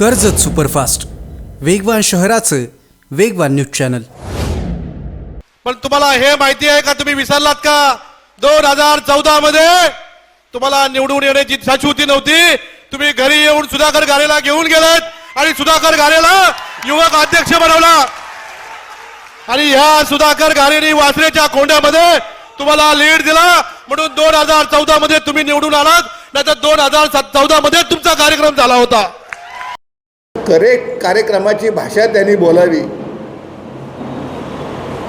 Karjat superfast. वेगवान शहराचं वेगवान न्यूज चॅनल. पण तुम्हाला हे माहिती आहे का? तुम्ही विसरलात का? दोन हजार चौदा मध्ये तुम्हाला निवडून येण्याची इच्छाशुती नव्हती. तुम्ही घरी येऊन सुधाकर गारेला घेऊन गेलात आणि सुधाकर गारेला युवक अध्यक्ष बनवला. आणि ह्या सुधाकर गारेनी वासरेच्या कोंड्यामध्ये तुम्हाला लीड दिला. म्हणून दोन हजार चौदा मध्ये तुम्ही निवडून आलात नाहीतर दोन हजार चौदा मध्ये तुमचा कार्यक्रम झाला होता. करेक्ट कार्यक्रमाची भाषा त्यांनी बोलावी.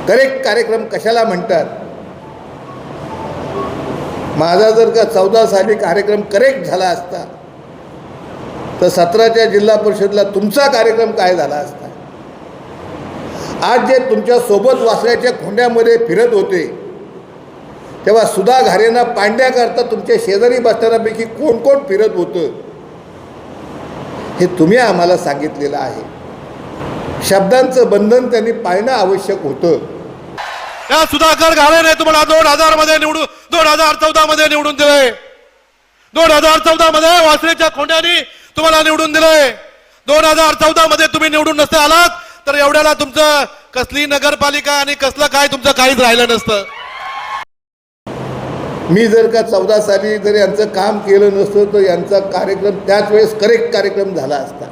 करेक्ट कार्यक्रम कशाला म्हणतात? माझा जर का चौदा साली कार्यक्रम करेक्ट झाला असता तर सतराच्या जिल्हा परिषदला तुमचा कार्यक्रम काय झाला असता? आज जे तुमच्यासोबत वासऱ्याच्या खोंड्यामध्ये फिरत होते तेव्हा सुधा घारेंना पांड्याकरता तुमच्या शेजारी बसणाऱ्यापैकी कोण कोण फिरत होतं? हे तुम्ही आम्हाला सांगितलेलं आहे. शब्दांचं बंधन त्यांनी पाळणं आवश्यक होतं. त्या सुधाकर घालेने तुम्हाला दोन हजारमध्ये निवडून दोन हजार चौदा मध्ये निवडून दिले. दोन हजार चौदा मध्ये वासरेच्या खोंड्यानी तुम्हाला निवडून दिले. दोन हजार चौदा मध्ये तुम्ही निवडून नसते आलात तर एवढ्याला तुमचं कसली नगरपालिका आणि कसलं काय तुमचं काहीच राहिलं नसतं. मी जर का चौदा साली जर यांचं काम केलं नसतं तर यांचा कार्यक्रम त्याच वेळेस करेक्ट कार्यक्रम झाला असता.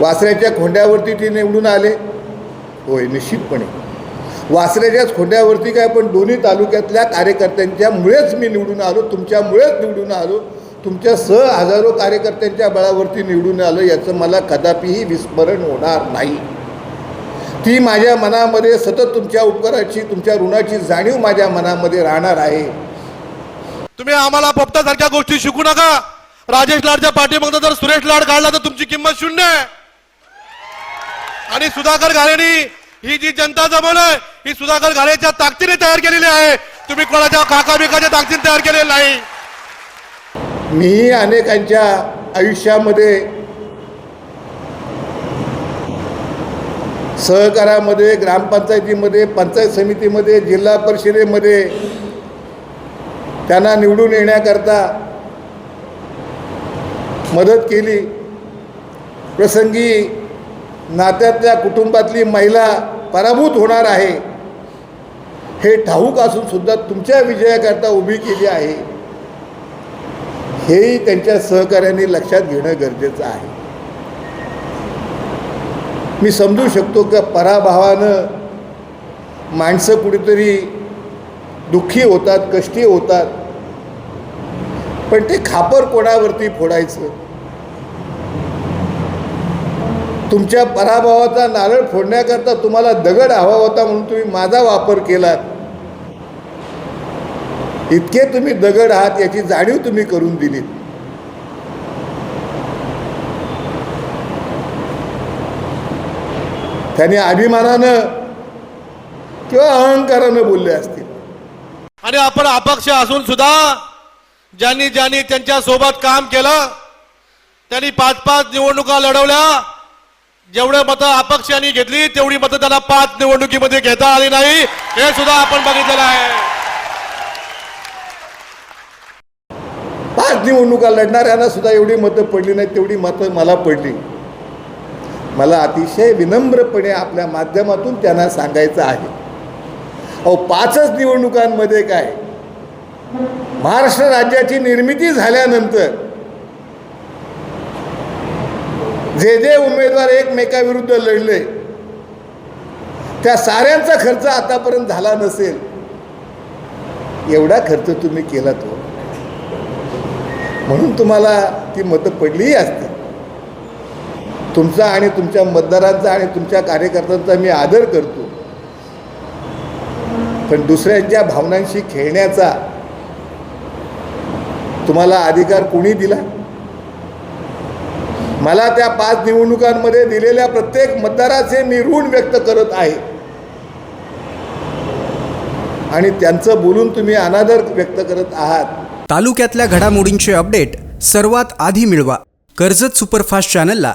वासऱ्याच्या खोंड्यावरती ते निवडून आले. होय निश्चितपणे. वासऱ्याच्याच खोंड्यावरती काय पण दोन्ही तालुक्यातल्या कार्यकर्त्यांच्यामुळेच मी निवडून आलो तुमच्यामुळेच निवडून आलो. तुमच्या सह हजारो कार्यकर्त्यांच्या बळावरती निवडून आलो याचं मला कदापिही विस्मरण होणार नाही. ती माझ्या मनामध्ये सतत तुमच्या उपकाराची तुमच्या ऋणाची जाणीव माझ्या मनामध्ये राहणार आहे. तुम्ही आम्हाला पोपटासारख्या गोष्टी शिकू नका. राजेश लाडच्या पाठीमागं जर सुरेश लाड काढला तर तुमची किंमत शून्य आहे. आणि सुधाकर घालेनी ही जी जनता जमवलंय ही सुधाकर घालेच्या ताकदीने तयार केलेली आहे. तुम्ही कोणाच्या काका बिकाच्या ताकदीने तयार केलेली नाही. मीही अनेकांच्या आयुष्यामध्ये सहकारामध्ये ग्रामपंचायतीमध्ये पंचायत समितीमध्ये जिल्हा परिषदेमध्ये त्यांना निवडून येण्याकरता मदत केली. प्रसंगी नात्यातल्या कुटुंबातली महिला पराभूत होणार आहे. हे ठाऊक असूनसुद्धा तुमच्या विजयाकरता उभी केली आहे. हेही त्यांच्या सहकार्याने लक्षात घेणं गरजेचं आहे. मी समजू शकतो का पराभवानं माणसं कुठेतरी दुःखी होतात कष्टी होतात. पण ते खापर कोणावरती फोडायचं? तुमच्या पराभवाचा नारळ फोडण्याकरता तुम्हाला दगड हवा होता म्हणून तुम्ही माझा वापर केलात. इतके तुम्ही दगड आहात याची जाणीव तुम्ही करून दिलीत. त्याने अभिमानानं किंवा अहंकारानं बोलले असतील. आणि आपण अपक्ष असून सुद्धा ज्यांनी ज्यांनी त्यांच्यासोबत काम केलं त्यांनी पाच पाच निवडणुका लढवल्या जेवढे मतं अपक्षांनी घेतली तेवढी मतं त्याला पाच निवडणुकीमध्ये घेता आली नाही. हे सुद्धा आपण बघितलेलं आहे. पाच निवडणुका लढणाऱ्यांना सुद्धा एवढी मतं पडली नाही तेवढी मतं मला पडली. मला अतिशय विनम्रपणे आपल्या माध्यमातून त्यांना सांगायचं आहे. अहो पाचच निवडणुकांमध्ये काय? महाराष्ट्र राज्याची निर्मिती झाल्यानंतर जे जे उमेदवार एकमेकाविरुद्ध लढले त्या साऱ्यांचा खर्च आतापर्यंत झाला नसेल. एवढा खर्च तुम्ही केलात तो. म्हणून तुम्हाला ती मतं पडलीही असतील. तुमचा आणि तुमच्या मतदारांचा आणि तुमच्या कार्यकर्त्यांचा मी आदर करतो. पण दुसऱ्यांच्या भावनांशी खेळण्याचा तुम्हाला अधिकार कोणी दिला? मला त्या पाच निवडणुकांमध्ये दिलेल्या प्रत्येक मतदाराचे मी ऋण व्यक्त करत आहे. आणि त्यांचं बोलून तुम्ही अनादर व्यक्त करत आहात. तालुक्यातल्या घडामोडींचे अपडेट सर्वात आधी मिळवा. कर्जत सुपरफास्ट चॅनलला